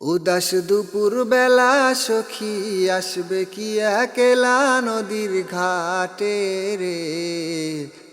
উদাস দুপুর বেলা সখী আসবে কি একলা নদীর ঘাটে রে?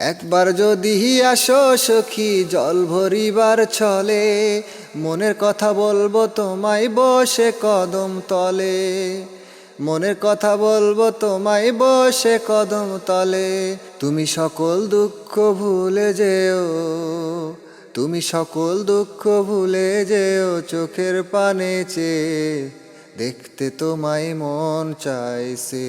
একবার যদি আসো সখী, জল ভরিবার ছলে, মনের কথা বলব তোমায় বসে কদম তলে। মনের কথা বলব তোমায় বসে কদম তলে। তুমি সকল দুঃখ ভুলে যেও, তুমি সকল দুঃখ ভুলে যেও চোখের পানে চেয়ে। দেখতে তোমায় মন চাইছে।